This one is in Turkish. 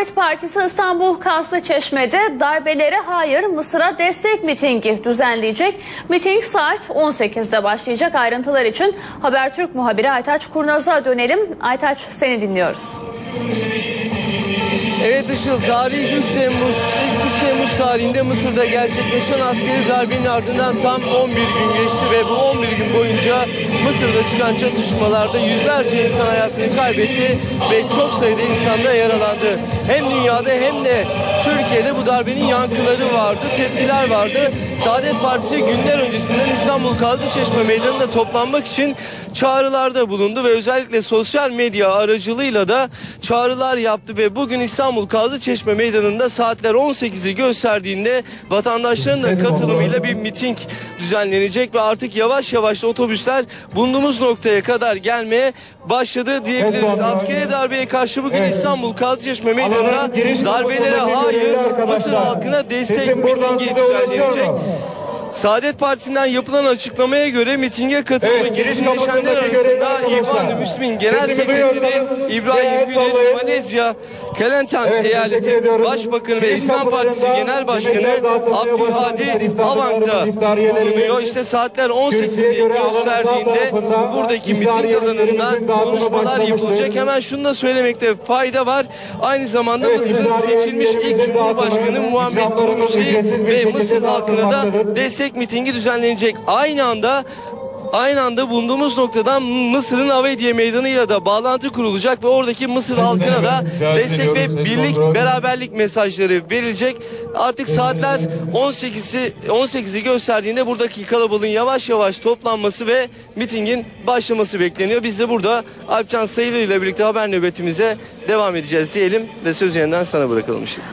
Saadet Partisi İstanbul Kaslıçeşme'de darbelere hayır Mısır'a destek mitingi düzenleyecek. Miting saat 18'de başlayacak. Ayrıntılar için Habertürk muhabiri Aytaç Kurnaz'a dönelim. Aytaç seni dinliyoruz. Evet Işıl, tarih 3 Temmuz, 3 Temmuz tarihinde Mısır'da gerçekleşen askeri darbenin ardından tam 11 gün geçti ve bu 11 gün boyunca Mısır'da çıkan çatışmalarda yüzlerce insan hayatını kaybetti ve çok sayıda insan da yaralandı. Hem dünyada hem de Türkiye'de bu darbenin yankıları vardı, tepkiler vardı. Saadet Partisi günler öncesinden İstanbul Kazlıçeşme Meydanı'nda toplanmak için çağrılarda bulundu ve özellikle sosyal medya aracılığıyla da çağrılar yaptı ve bugün İstanbul Kazlıçeşme Meydanı'nda saatler 18'i gösterdiğinde vatandaşların da katılımıyla bir miting düzenlenecek ve artık yavaş yavaş da otobüsler bulunduğumuz noktaya kadar gelmeye başladı diyebiliriz. Askeri darbeye karşı bugün İstanbul Kazlıçeşme Meydanı'nda darbelere hayır Mısır halkına destek mitingi düzenlenecek. Saadet Partisi'nden yapılan açıklamaya göre mitinge katılan Evet, giriş kesinleşenler arasında. İhvan-ı Müslümin Genel Sekreteri İbrahim Güney. Malezya, teşekkür Eyaleti. Başbakanı ve İslam Partisi Genel Başkanı Abdülhadi Avant'a bulunuyor. İşte saatler Kürsüye 18'i göre alanın sağ gösterdiğinde buradaki miting dağıtıma konuşmalar yapılacak. Hemen şunu da söylemekte fayda var. Aynı zamanda Evet, Mısır'ın seçilmiş ilk Cumhurbaşkanı Muhammed Mursi ve Mısır halkına da dağıtılmaktadır. Destek mitingi düzenlenecek. Aynı anda Aynı anda bulunduğumuz noktadan Mısır'ın Avediye Meydanı'yla da bağlantı kurulacak ve oradaki Mısır halkına da destek ve birlik, beraberlik mesajları verilecek. Artık saatler 18'i 18'i gösterdiğinde buradaki kalabalığın yavaş yavaş toplanması ve mitingin başlaması bekleniyor. Biz de burada Alpcan Sayılı ile birlikte haber nöbetimize devam edeceğiz diyelim ve söz yeniden sana bırakalım şimdi.